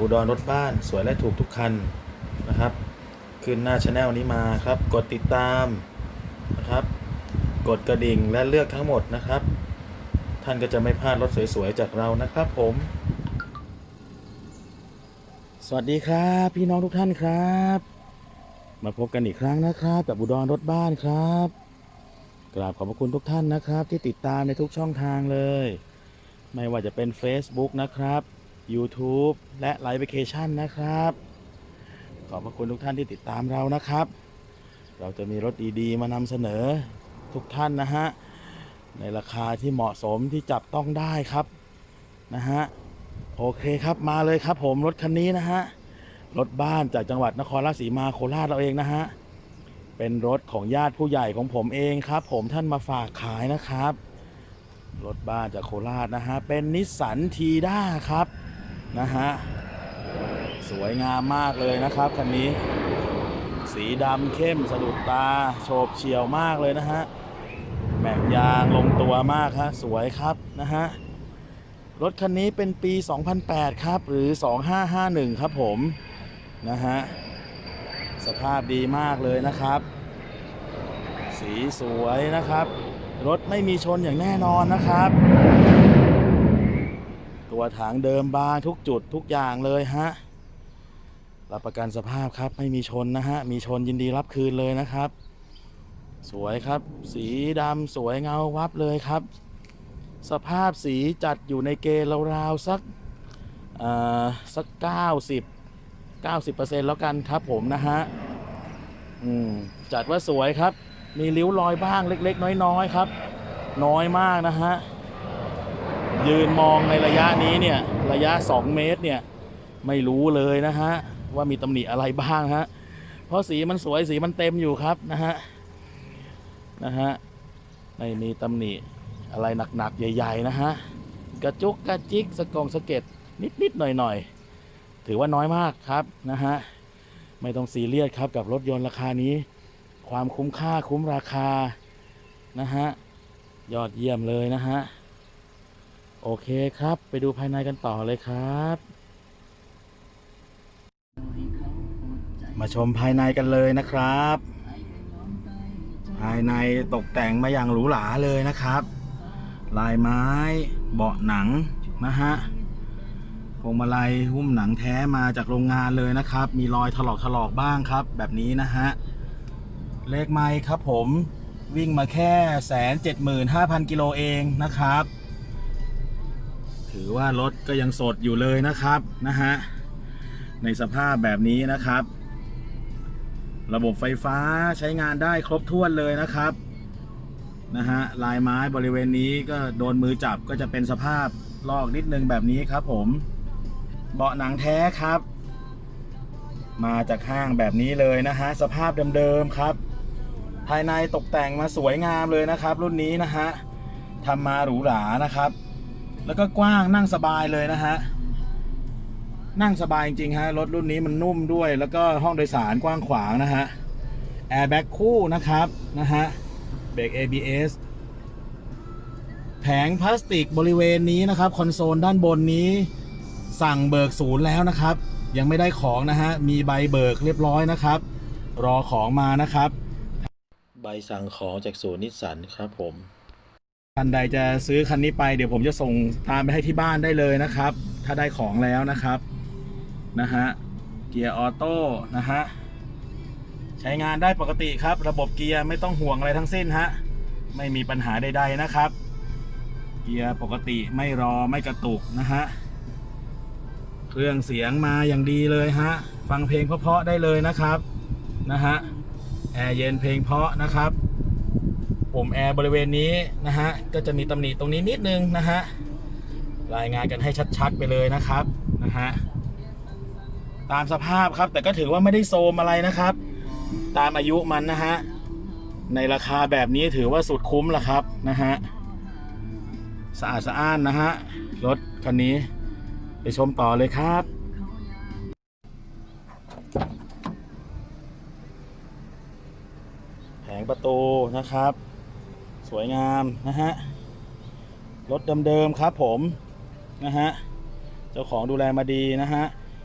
อุดรรถบ้านสวยและถูกทุกคันนะครับ ขึ้นหน้าช anel นี้มาครับ กดติดตามนะครับ กดกระดิ่งและเลือกทั้งหมดนะครับ ท่านก็จะไม่พลาดรถสวยๆจากเรานะครับผม สวัสดีครับ พี่น้องทุกท่านครับ มาพบกันอีกครั้งนะครับกับอุดรรถบ้านครับกราบขอบพระคุณทุกท่านนะครับ ที่ติดตามในทุกช่องทางเลย ไม่ว่าจะเป็น Facebook นะครับ YouTube และไลฟ์เคชันนะครับ ขอบพระคุณทุกท่านที่ติดตามเรานะครับ เราจะมีรถดีๆ มานำเสนอทุกท่านนะฮะ ในราคาที่เหมาะสมที่จับต้องได้ครับนะฮะ โอเคครับมาเลยครับผมรถคันนี้นะฮะ รถบ้านจากจังหวัดนครราชสีมาโคราชเราเองนะฮะ เป็นรถของญาติผู้ใหญ่ของผมเองครับ ผมท่านมาฝากขายนะครับรถบ้านจากโคราชนะฮะ เป็นนิสสันทีด้าครับ นะฮะ สวยงามมากเลยนะครับคันนี้ สีดำเข้มสะดุดตา โฉบเฉี่ยวมากเลยนะฮะ แม็กยางลงตัวมากฮะ สวยครับนะฮะ รถคันนี้เป็นปี 2008 ครับ หรือ 2551 ครับผม นะฮะ สภาพดีมากเลยนะครับ สีสวยนะครับ รถไม่มีชนอย่างแน่นอนนะครับ ตัวถังเดิมบางทุกจุดทุกอย่างเลยฮะรับประกันสภาพครับไม่มีชนนะฮะ มีชนยินดีรับคืนเลยนะครับ สวยครับ สีดำสวยเงาวับเลยครับ สภาพสีจัดอยู่ในเกณฑ์ราวๆสักเอ่อสัก90 90%แล้วกันครับผมนะฮะอืมจัดว่าสวยครับ มีริ้วรอยบ้างเล็ก ๆ น้อย ๆ ครับ น้อยมากนะฮะ ยืนมองในระยะนี้เนี่ยระยะ 2 เมตรเนี่ยไม่รู้เลยนะฮะว่ามีตำหนิอะไรบ้างฮะเพราะสีมันสวยสีมันเต็มอยู่ครับนะฮะนะฮะไม่มีตำหนิอะไรหนักๆ ใหญ่ ๆ นะฮะกระจุกกระจิกสะกงสะเก็ดนิดๆหน่อยๆ ถือว่าน้อยมากครับนะฮะไม่ต้องซีเรียสครับกับรถยนต์ราคานี้ ความคุ้มค่าคุ้มราคานะฮะยอดเยี่ยมเลยนะฮะ โอเคครับ ไปดูภายในกันต่อเลยครับ มาชมภายในกันเลยนะครับ ภายในตกแต่งมาอย่างหรูหราเลยนะครับ ลายไม้ เบาะหนังนะฮะพวงมาลัยหุ้มหนังแท้มาจากโรงงานเลยนะครับ มีรอยถลอกถลอกบ้างครับ แบบนี้นะฮะ เลขไม้ครับผมวิ่งมาแค่แสนเจ็ดหมื่นห้าพันกิโลเองนะครับ ถือว่ารถก็ยังสดอยู่เลยนะครับนะฮะในสภาพแบบนี้นะครับ ระบบไฟฟ้าใช้งานได้ครบถ้วนเลยนะครับนะฮะลายไม้บริเวณนี้ก็โดนมือจับก็จะเป็นสภาพลอกนิดนึงแบบนี้ครับ ผมเบาะหนังแท้ครับ มาจากห้างแบบนี้เลยนะฮะสภาพเดิมๆครับ ภายในตกแต่งมาสวยงามเลยนะครับ รุ่นนี้นะฮะทำมาหรูหรานะครับ แล้วก็กว้างนั่งสบายเลยนะฮะ นั่งสบายจริงๆฮะ รถรุ่นนี้มันนุ่มด้วย แล้วก็ห้องโดยสารกว้างขวางนะฮะ แอร์แบ็กคู่นะครับนะฮะ เบรก ABS แผงพลาสติกบริเวณนี้นะครับ คอนโซลด้านบนนี้ สั่งเบิกศูนย์แล้วนะครับ ยังไม่ได้ของนะฮะ มีใบเบิกเรียบร้อยนะครับ รอของมานะครับ ใบสั่งของจากศูนย์นิสสันครับผม ท่านใดจะซื้อคันนี้ไปเดี๋ยวผมจะส่งตามไปให้ที่บ้านได้เลยนะครับ ถ้าได้ของแล้วนะครับนะฮะเกียร์ออโต้นะฮะใช้งานได้ปกติครับ ระบบเกียร์ไม่ต้องห่วงอะไรทั้งสิ้นฮะไม่มีปัญหาใด ๆนะครับ เกียร์ปกติไม่รอไม่กระตุกนะฮะเครื่องเสียงมาอย่างดีเลยฮะฟังเพลงเพราะๆได้เลยนะครับนะฮะแอร์เย็นเพลงเพราะนะครับ ปุ่มแอร์บริเวณนี้นะฮะก็จะมีตำหนิตรงนี้นิดนึงนะฮะรายงานกันให้ชัดๆไปเลยนะครับนะฮะตามสภาพครับ แต่ก็ถือว่าไม่ได้โซมอะไรนะครับ ตามอายุมันนะฮะในราคาแบบนี้ถือว่าสุดคุ้มล้วครับนะฮะสะอาดสะอ้านนะฮะรถคันนี้ไปชมต่อเลยครับแผงประตูนะครับ สวยงามนะฮะ รถเดิมๆครับผมนะฮะ เจ้าของดูแลมาดีนะฮะ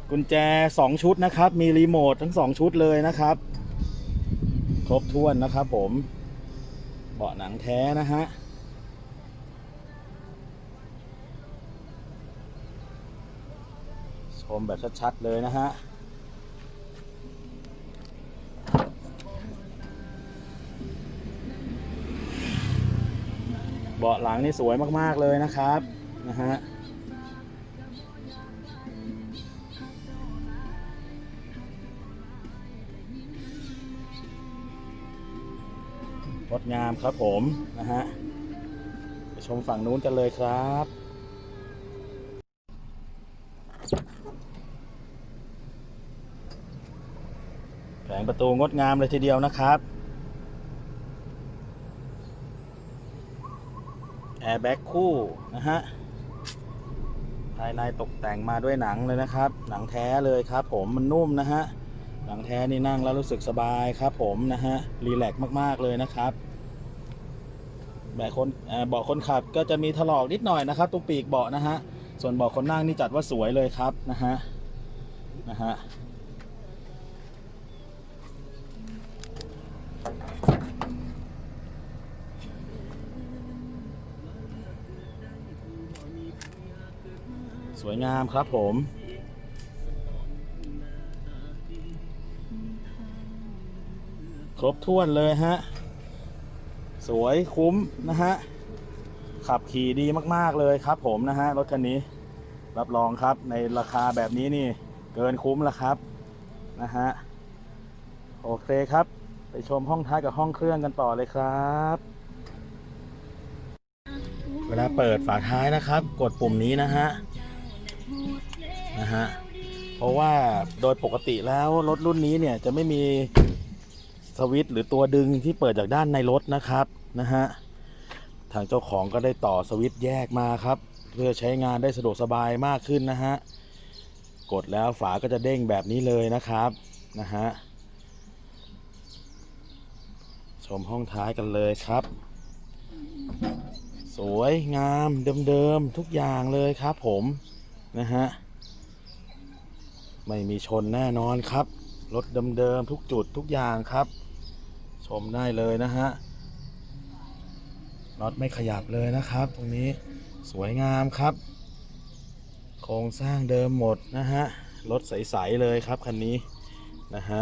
กุญแจ 2 ชุดนะครับ มีรีโมททั้ง 2 ชุดเลยนะครับ ครบถ้วนนะครับผม เบาะหนังแท้นะฮะชมแบบชัดๆเลยนะฮะ เบาะหลังนี่สวยมากๆเลยนะครับนะฮะงดงามครับผมนะฮะไปชมฝั่งนู้นกันเลยครับ แผงประตูงดงามเลยทีเดียวนะครับ แอร์แบ็กคู่นะฮะ ภายในตกแต่งมาด้วยหนังเลยนะครับ หนังแท้เลยครับผมมันนุ่มนะฮะ หนังแท้นี่นั่งแล้วรู้สึกสบายครับผมนะฮะ รีแลกซ์มากๆเลยนะครับแบบคนเอ่อเบาะคนขับก็จะมีถลอกนิดหน่อยนะครับ ตรงปีกเบาะนะฮะ ส่วนเบาะคนนั่งนี่จัดว่าสวยเลยครับนะฮะ นะฮะ สวยงามครับผม ครบถ้วนเลยฮะ สวยคุ้มนะฮะ ขับขี่ดีมากๆเลยครับผมนะฮะ รถคันนี้ รับรองครับในราคาแบบนี้นี่ เกินคุ้มแล้วครับ นะฮะ โอเคครับ ไปชมห้องท้ายกับห้องเครื่องกันต่อเลยครับเวลาเปิดฝาท้ายนะครับ กดปุ่มนี้นะฮะ นะฮะเพราะว่าโดยปกติแล้วรถรุ่นนี้เนี่ยจะไม่มีสวิตช์หรือตัวดึงที่เปิดจากด้านในรถนะครับนะฮะทางเจ้าของก็ได้ต่อสวิตช์แยกมาครับ เพื่อใช้งานได้สะดวกสบายมากขึ้นนะฮะกดแล้วฝาก็จะเด้งแบบนี้เลยนะครับนะฮะชมห้องท้ายกันเลยครับ สวยงามเดิมๆทุกอย่างเลยครับผม นะฮะ ไม่มีชนแน่นอนครับ รถเดิมๆทุกจุดทุกอย่างครับ ชมได้เลยนะฮะน็อตไม่ขยับเลยนะครับ ตรงนี้สวยงามครับ โครงสร้างเดิมหมดนะฮะ รถใส ๆ เลยครับคันนี้นะฮะ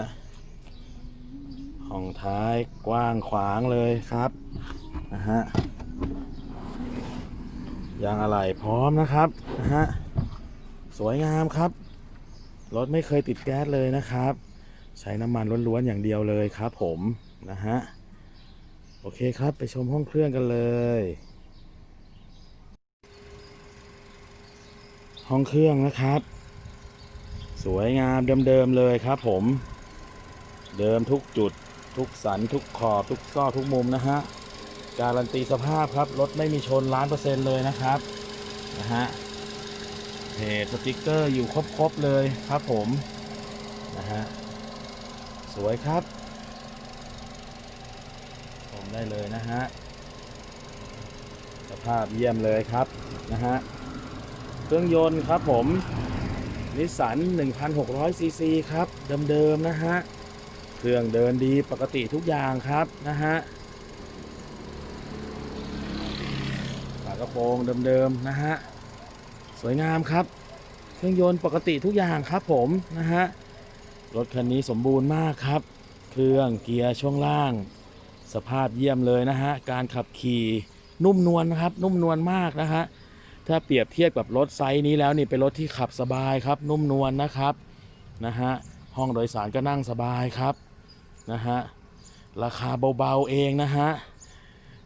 ห้องท้ายกว้างขวางเลยครับนะฮะยางอะไหล่พร้อมนะครับนะฮะ วยงามครับ รถไม่เคยติดแก๊สเลยนะครับ ใช้น้ำมันล้วนๆอย่างเดียวเลยครับผมนะฮะ โอเคครับไปชมห้องเครื่องกันเลย ห้องเครื่องนะครับ สวยงามเดิมๆเลยครับผม เดิมทุกจุดทุกสันทุกขอบทุกซอกทุกมุมนะฮะ การันตีสภาพครับ รถไม่มีชนล้านเปอร์เซ็นต์เลยนะครับนะฮะ เพจสติกเกอร์อยู่ครบๆเลยครับผมนะฮะสวยครับชมได้เลยนะฮะสภาพเยี่ยมเลยครับนะฮะเครื่องยนต์ครับผมนิสสัน1,600ซีซีครับ เดิมๆนะฮะเครื่องเดินดีปกติทุกอย่างครับนะฮะฝากระโปรงเดิมๆนะฮะ สวยงามครับ เครื่องยนต์ปกติทุกอย่างครับผมนะฮะ รถคันนี้สมบูรณ์มากครับ เครื่องเกียร์ช่วงล่าง สภาพเยี่ยมเลยนะฮะ การขับขี่นุ่มนวลครับ นุ่มนวลมากนะฮะ ถ้าเปรียบเทียบกับรถไซส์นี้แล้วนี่เป็นรถที่ขับสบายครับ นุ่มนวลนะครับนะฮะ ห้องโดยสารก็นั่งสบายครับนะฮะ ราคาเบาๆเองนะฮะ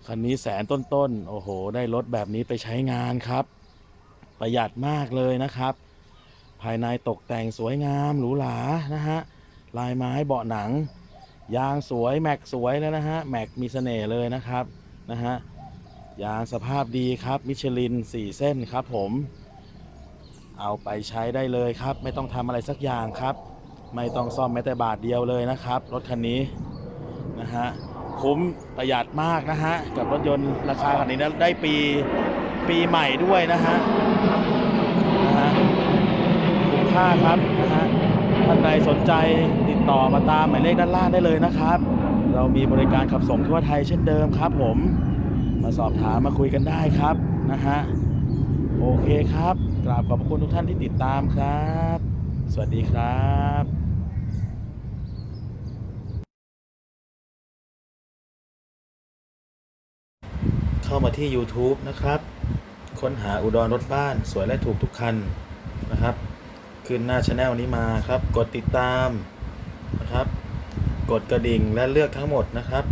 คันนี้แสนต้นๆ โอ้โห ได้รถแบบนี้ไปใช้งานครับ ประหยัดมากเลยนะครับ ภายในตกแต่งสวยงามหรูหรานะฮะลายไม้เบาะหนัง ยางสวยแม็กสวยแล้วนะฮะแม็กมีเสน่ห์เลยนะครับนะฮะยางสภาพดีครับมิชลิน 4 เส้นครับผม เอาไปใช้ได้เลยครับ ไม่ต้องทำอะไรสักอย่างครับ ไม่ต้องซ่อมแม้แต่บาทเดียวเลยนะครับ รถคันนี้นะฮะคุ้มประหยัดมากนะฮะกับรถยนต์ราคาคันนี้นะได้ปี ปีใหม่ด้วยนะฮะนะฮะคุณค่าครับนะฮะท่านใดสนใจติดต่อมาตามหมายเลขด้านล่างได้เลยนะครับ เรามีบริการขับส่งทั่วไทยเช่นเดิมครับ ผมมาสอบถามมาคุยกันได้ครับนะฮะโอเคครับกราบขอบคุณทุกท่านที่ติดตามครับ สวัสดีครับ เข้ามาที่ YouTube นะครับ ค้นหาอุดรรถบ้านสวยและถูกทุกคันนะครับ ขึ้นหน้าช anel นี้มาครับ กดติดตามนะครับ กดกระดิ่งและเลือกทั้งหมดนะครับ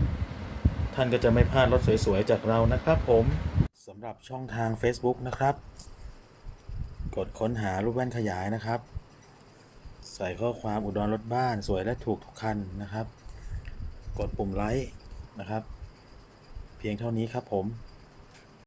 ท่านก็จะไม่พลาดรถสวยๆ จากเรานะครับผมสำหรับช่องทาง Facebook นะครับ กดค้นหารูปแว่นขยายนะครับ ใส่ข้อความอุดรรถบ้านสวยและถูกทุกคันนะครับ กดปุ่มไลค์นะครับ เพียงเท่านี้ครับผม